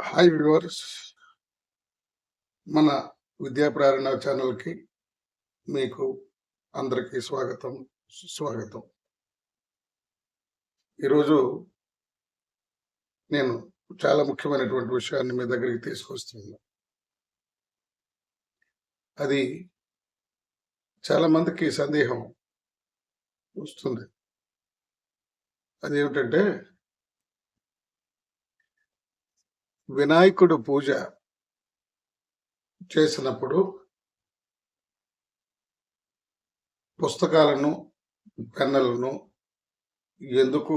Hi viewers. మన విద్యా ప్రేరణ ఛానల్కి మీకు అందరికీ స్వాగతం సుస్వాగతం. ఈరోజు నేను చాలా ముఖ్యమైనటువంటి విషయాన్ని మీ దగ్గరికి తీసుకొస్తున్నాను. అది చాలా మందికి సందేహం వస్తుంది. అదేమిటంటే వినాయకుడు పూజ చేసినప్పుడు పుస్తకాలను పెన్నులను ఎందుకు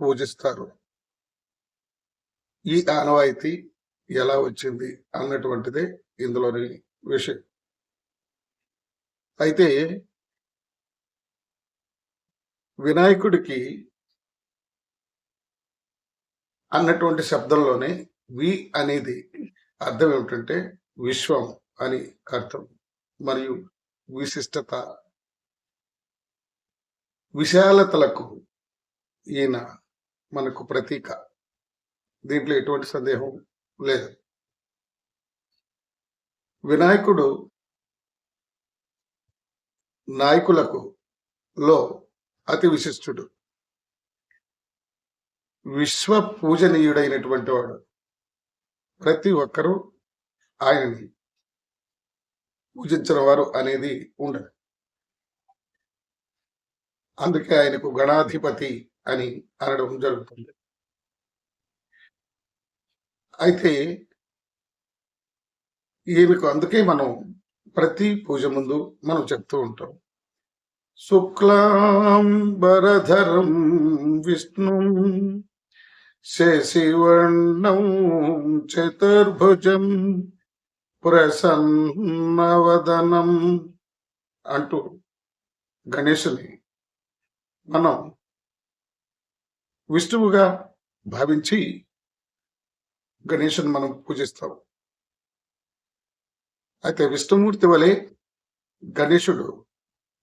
పూజిస్తారు? ఈ ఆనవాయితీ ఎలా వచ్చింది అన్నటువంటిదే ఇందులోని విషయం. అయితే వినాయకుడికి అన్నటువంటి శబ్దంలోనే వి అనేది అర్థం ఏమిటంటే విశ్వం అని అర్థం. మరియు విశిష్టత విశాలతలకు ఈయన మనకు ప్రతీక. దీంట్లో ఎటువంటి సందేహం లేదు. వినాయకుడు నాయకులకు లో అతి విశిష్టుడు. విశ్వ పూజనీయుడైనటువంటి వాడు. ప్రతి ఒక్కరూ ఆయనని పూజించిన వారు అనేది ఉండదు. అందుకే ఆయనకు గణాధిపతి అని అనడం జరుగుతుంది. అయితే ఈమెకు అందుకే మనం ప్రతి పూజ ముందు మనం చెప్తూ ఉంటాం. శుక్లాంబరధరం విష్ణు శశివర్ణం చతుర్భుజం ప్రసన్నవదనం అంటూ గణేశుని మనం విష్ణువుగా భావించి గణేశుని మనం పూజిస్తాం. అయితే విష్ణుమూర్తి వలె గణేశుడు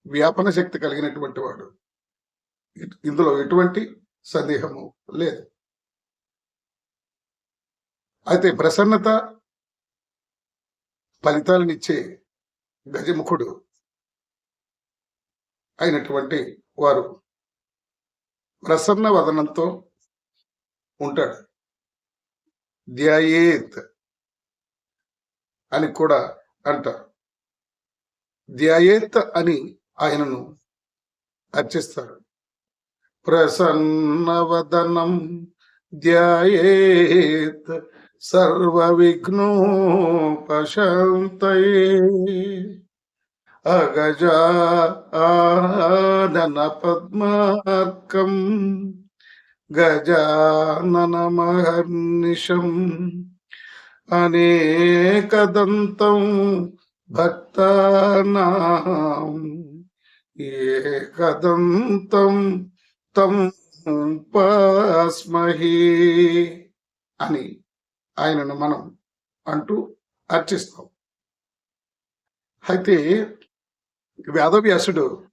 వ్యాపన శక్తి కలిగినటువంటి వాడు. ఇందులో ఎటువంటి సందేహము లేదు. అయితే ప్రసన్నత ఫలితాలనిచ్చే గజముఖుడు అయినటువంటి వారు ప్రసన్న వదనంతో ఉంటాడు. ధ్యాయేత్ అని కూడా అంటారు. ధ్యాయేత్ అని ఆయనను అర్చిస్తారు. ప్రసన్నవదనం ధ్యాయేత్ సర్వ విఘ్నోపశాంతయే అగజానన పద్మార్కం గజాననమహర్నిశం. అనేకదంతం భక్తానాం ఏకదంతం తం పాస్మహి అని. ఆయనను మనం అంటూ అర్చిస్తాం. అయితే వేదవ్యాసుడు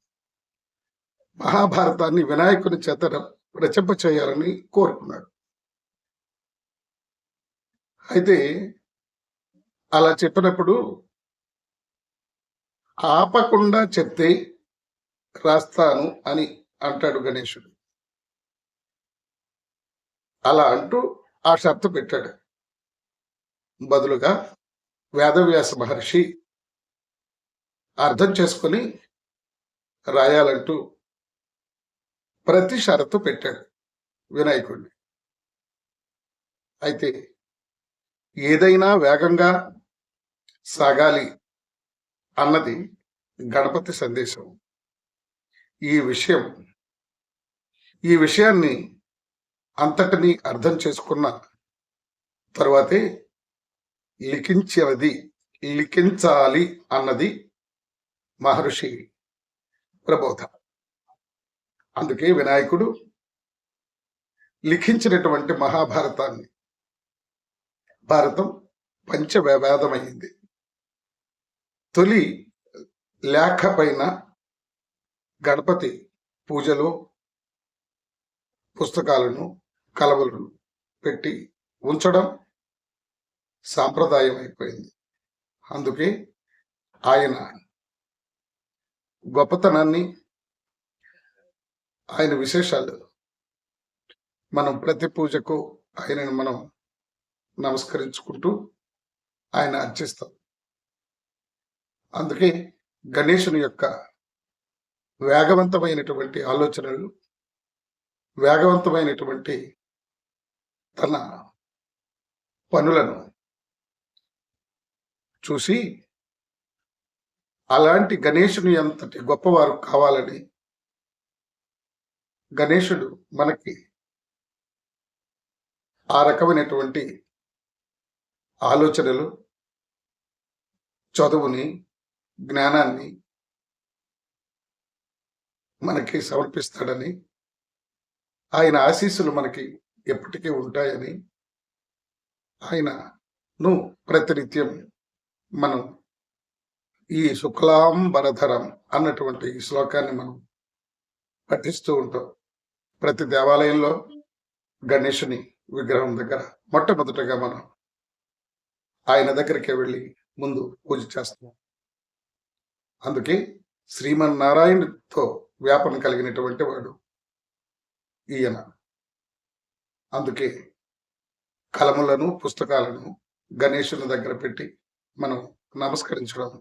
మహాభారతాన్ని వినాయకుని చేత రచింప చేయాలని కోరుకున్నాడు. అయితే అలా చెప్పినప్పుడు ఆపకుండా చెప్తే రాస్తాను అని అంటాడు గణేశుడు. అలా అంటూ ఆ షరతు పెట్టాడు. బదులుగా వేదవ్యాస మహర్షి అర్థం చేసుకొని రాయాలంటూ ప్రతి షరతు పెట్టాడు వినాయకుడిని అయితే ఏదైనా వేగంగా సాగాలి అన్నది గణపతి సందేశం. ఈ విషయం ఈ విషయాన్ని అంతటిని అర్థం చేసుకున్న తర్వాతే లిఖించినది లిఖించాలి అన్నది మహర్షి ప్రబోధ. అందుకే వినాయకుడు లిఖించినటువంటి మహాభారతాన్ని భారతం పంచవేదమైంది తొలి లేఖ పైన గణపతి పూజలో పుస్తకాలను కలవలను పెట్టి ఉంచడం సాంప్రదాయం అయిపోయింది అందుకే ఆయన గొప్పతనాన్ని ఆయన విశేషాలు మనం ప్రతి పూజకు ఆయనను మనం నమస్కరించుకుంటూ ఆయన అర్చిస్తాం. అందుకే గణేశుని యొక్క వేగవంతమైనటువంటి ఆలోచనలు వేగవంతమైనటువంటి తన పనులను చూసి అలాంటి గణేశుని అంతటి గొప్పవారు కావాలని గణేశుడు మనకి ఆ రకమైనటువంటి ఆలోచనలు చదువుని జ్ఞానాన్ని మనకి సమర్పిస్తాడని ఆయన ఆశీస్సులు మనకి ఎప్పటికీ ఉంటాయని ఆయనను ప్రతినిత్యం మనం ఈ శుక్లాం వరధరం అన్నటువంటి ఈ శ్లోకాన్ని మనం పఠిస్తూ ఉంటాం. ప్రతి దేవాలయంలో గణేషుని విగ్రహం దగ్గర మొట్టమొదటగా మనం ఆయన దగ్గరికి వెళ్ళి ముందు పూజ చేస్తాం. అందుకే శ్రీమన్నారాయణుడితో వ్యాపన కలిగినటువంటి వాడు ఈయన. అందుకే కలములను పుస్తకాలను గణేషుని దగ్గర పెట్టి మనం నమస్కరించడం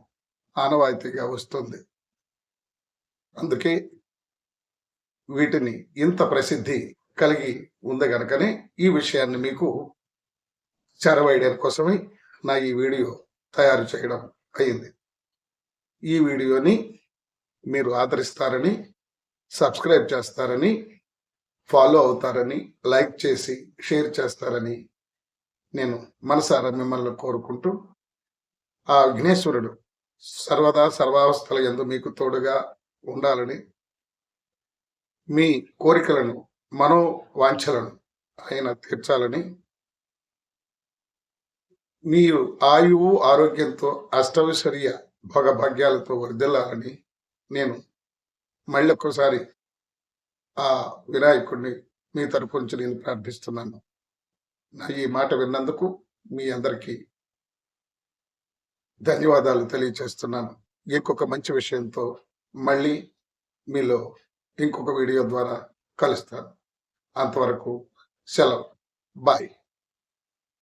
ఆనవాయితీగా వస్తుంది. అందుకే వీటిని ఇంత ప్రసిద్ధి కలిగి ఉంది గనకనే ఈ విషయాన్ని మీకు చేరవేయడం కోసమే నా ఈ వీడియో తయారు చేయడం అయింది. ఈ వీడియోని మీరు ఆదరిస్తారని సబ్స్క్రైబ్ చేస్తారని ఫాలో అవుతారని లైక్ చేసి షేర్ చేస్తారని నేను మనసారా మిమ్మల్ని కోరుకుంటూ ఆ విఘ్నేశ్వరుడు సర్వదా సర్వావస్థల ఎందు మీకు తోడుగా ఉండాలని మీ కోరికలను మనో వాంఛలను ఆయన తీర్చాలని మీరు ఆయువు ఆరోగ్యంతో అష్టవిశ్వర్య భోగభాగ్యాలతో వర్ధిల్లాలని నేను మళ్ళీ ఒక్కసారి ఆ వినాయకుడిని మీ తరపు నుంచి నేను ప్రార్థిస్తున్నాను. నా ఈ మాట విన్నందుకు మీ అందరికీ ధన్యవాదాలు తెలియచేస్తున్నాను. ఇంకొక మంచి విషయంతో మళ్ళీ మీలో ఇంకొక వీడియో ద్వారా కలుస్తాను. అంతవరకు సెలవు. బాయ్.